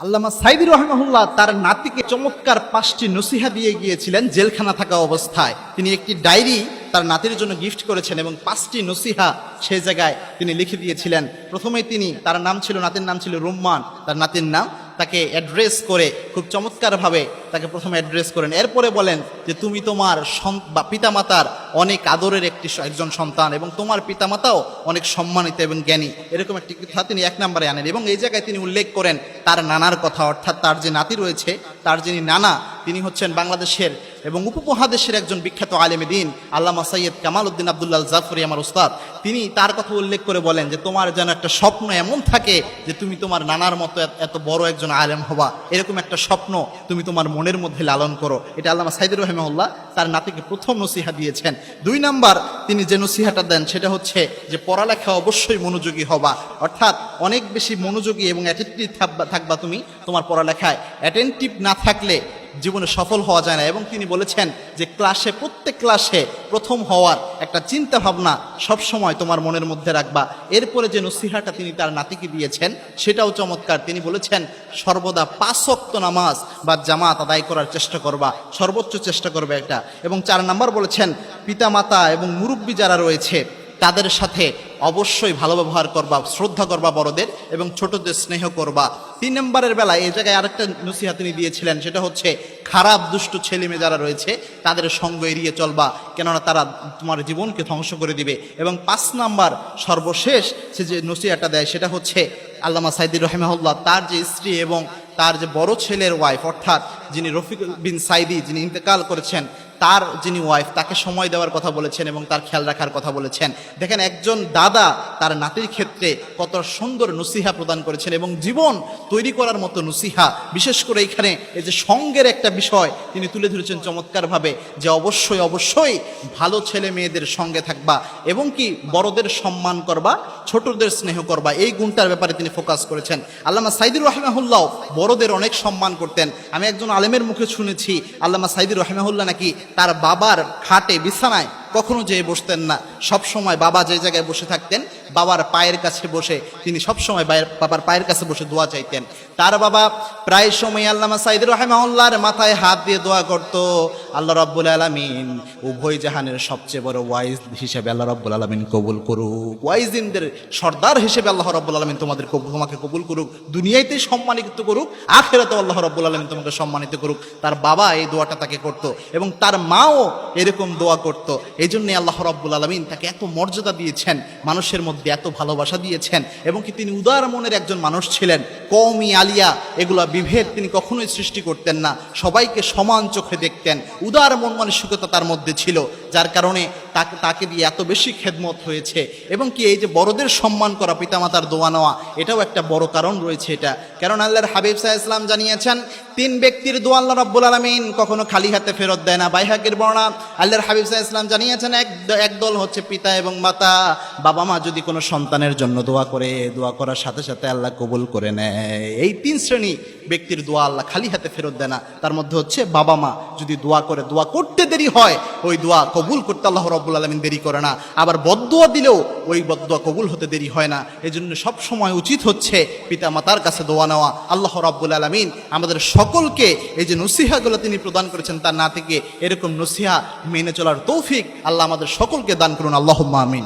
আল্লামা সাইদি রহমাহুল্লাহ তার নাতিকে চমৎকার পাঁচটি নসিহা দিয়ে গিয়েছিলেন জেলখানা থাকা অবস্থায়। তিনি একটি ডায়েরি তার নাতির জন্য গিফট করেছেন এবং পাঁচটি নসিহা সে জায়গায় তিনি লিখে দিয়েছিলেন। প্রথমে তিনি তার নাম ছিল, নাতির নাম ছিল রুম্মান। তার নাতির নাম তাকে অ্যাড্রেস করে খুব চমৎকারভাবে তাকে প্রথমে অ্যাড্রেস করেন। এরপরে বলেন যে, তুমি তোমার বা পিতামাতার অনেক আদরের একটি একজন সন্তান এবং তোমার পিতামাতাও অনেক সম্মানিত এবং জ্ঞানী। এরকম একটি কথা তিনি এক নম্বরে আনেন এবং এই জায়গায় তিনি উল্লেখ করেন তার নানার কথা, অর্থাৎ তার যে নাতি রয়েছে, তার যিনি নানা, তিনি হচ্ছেন বাংলাদেশের এবং উপমহাদেশের একজন বিখ্যাত আলেম দিন আল্লামা সৈয়দ কামাল উদ্দিন আবদুল্লাহ জাফরি আমার উস্তাদ, তিনি তার কথা উল্লেখ করে বলেন যে, তোমার যেন একটা স্বপ্ন এমন থাকে যে, তুমি তোমার নানার মতো এত- বড় একজন আলেম হবা এরকম একটা স্বপ্ন তুমি তোমার মনের মধ্যে লালন করো। এটা আল্লামা সাইদুর রহমাউল্লাহ তার নাতিকে প্রথম নসিহা দিয়েছেন। দুই নাম্বার, তিনি যে নসিহাটা দেন, সেটা হচ্ছে যে, পড়ালেখা অবশ্যই মনোযোগী হবা অর্থাৎ অনেক বেশি মনোযোগী এবং অ্যাটেন্টিভ থাকবা তুমি তোমার পড়ালেখায়। অ্যাটেন্টিভ না থাকলে জীবনে সফল হওয়া যায় না। এবং তিনি বলেছেন যে ক্লাসে প্রত্যেক ক্লাসে প্রথম হওয়ার একটা চিন্তা ভাবনা সবসময় তোমার মনের মধ্যে রাখবা। এরপরে যে নসিহাটা তিনি তার নাতিকে দিয়েছেন, সেটাও চমৎকার। তিনি বলেছেন, সর্বদা পাঁচক্ত নামাজ বা জামাত আদায় করার চেষ্টা করবা। সর্বোচ্চ চেষ্টা করবে এটা এবং চার নাম্বার বলেছেন, পিতামাতা এবং মুরব্বী যারা রয়েছে তাদের সাথে অবশ্যই ভালো ব্যবহার করবা, শ্রদ্ধা করবা বড়দের এবং ছোটদের স্নেহ করবা। তিন নম্বরের বেলায় এই জায়গায় আরেকটা নসিহা তিনি দিয়েছিলেন, সেটা হচ্ছে খারাপ, দুষ্ট ছেলে মেয়ে যারা রয়েছে, তাদের সঙ্গ এড়িয়ে চলবা, কেননা তারা তোমার জীবনকে ধ্বংস করে দিবে। এবং পাঁচ নাম্বার সর্বশেষ সে যে নসিহাটা দেয়, সেটা হচ্ছে আল্লামা সাইদুর রহমাহুল্লাহ, তার যে স্ত্রী এবং তার যে বড় ছেলের ওয়াইফ অর্থাৎ যিনি রফিক বিন সাইদি, যিনি ইন্তেকাল করেছেন তার যিনি ওয়াইফ তাকে সময় দেওয়ার কথা বলেছেন এবং তার খেয়াল রাখার কথা বলেছেন। দেখেন, একজন দাদা তার নাতির ক্ষেত্রে কত সুন্দর নসিহা প্রদান করেছেন এবং জীবন তৈরি করার মতো নসিহা। বিশেষ করে এখানে এই যে সঙ্গের একটা বিষয় তিনি তুলে ধরেছেন চমৎকারভাবে যে অবশ্যই অবশ্যই ভালো ছেলে মেয়েদের সঙ্গে থাকবা এবং কি বড়দের সম্মান করবা, ছোটদের স্নেহ করবা। এই গুণটার ব্যাপারে তিনি ফোকাস করেছেন। আল্লামা সাইদুর রহমাহুল্লাহ বড়দের অনেক সম্মান করতেন। আমি একজন আলেমের মুখে শুনেছি, আল্লামা সাইদুর রহমাহুল্লাহ নাকি তার বাবার খাটে, বিছানায় কখনো যেয়ে বসতেন না। সব সময় বাবা যে জায়গায় বসে থাকতেন বাবার পায়ের কাছে বসে তিনি সব সময় বাবার পায়ের কাছে বসে দোয়া চাইতেন। তার বাবা প্রায় সময় আল্লামা সাইদুর রহমাউল্লাহর মাথায় হাত দিয়ে দোয়া করত, আল্লাহ রব্বুল আলমিন উভয় জাহানের সবচেয়ে বড় ওয়াইজ হিসেবে আল্লাহ রব্বুল আলমিন কবুল করুক। ওয়াইজিনদের সর্দার হিসেবে আল্লাহ রব্বুল আলমিন তোমাদের তোমাকে কবুল করুক। দুনিয়াতে সম্মানিত করুক আখেরাতে আল্লাহ রব্বুল আলমিন তোমাকে সম্মানিত করুক। তার বাবা এই দোয়াটা তাকে করত এবং তার মাও এরকম দোয়া করত। এই জন্যে আল্লাহ রব্বুল আলমিন তাকে এত মর্যাদা দিয়েছেন মানুষের মধ্যে এত ভালোবাসা দিয়েছেন এবং কি তিনি উদার মনের একজন মানুষ ছিলেন। কৌমি আলিয়া, এগুলো বিভেদ তিনি কখনোই সৃষ্টি করতেন না। সবাইকে সমান চোখে দেখতেন। উদার মন মানসিকতা তার মধ্যে ছিল, যার কারণে তাকে তাকে দিয়ে এত বেশি খেদমত হয়েছে। এবং কি এই যে বড়দের সম্মান করা, পিতামাতার দোয়া নেওয়া, এটাও একটা বড় কারণ রয়েছে এটা। কারণ আল্লাহর হাবিব সাহা ইসলাম জানিয়েছেন, তিন ব্যক্তির দোয়া আল্লাহ রব্বুল আলমিন কখনো খালি হাতে ফেরত দেয় না। বাইহাকের বর্ণা আল্লাহর হাবিব সাহা ইসলাম জানিয়েছেন, এক একদল হচ্ছে পিতা এবং মাতা। বাবা মা যদি কোনো সন্তানের জন্য দোয়া করে, দোয়া করার সাথে সাথে আল্লাহ কবুল করে নেয়। এই তিন শ্রেণি ব্যক্তির দোয়া আল্লাহ খালি হাতে ফেরত দেয় না। তার মধ্যে হচ্ছে বাবা মা যদি দোয়া করে, দোয়া করতে দেরি হয় ওই দোয়া কবুল করতে আল্লাহ রব্বুল আলমিন দেরি করে না। আবার বদুয়া দিলেও ওই বদুয়া কবুল হতে দেরি হয় না। এই জন্য সবসময় উচিত হচ্ছে পিতা মাতার কাছে দোয়া নেওয়া। আল্লাহ রব্বুল আলমিন আমাদের সকলকে এই যে নসিহাগুলো তিনি প্রদান করেছেন তার না থেকে এরকম নসিহা মেনে চলার তৌফিক আল্লাহ আমাদের সকলকে দান করুন। আল্লাহ আমিন।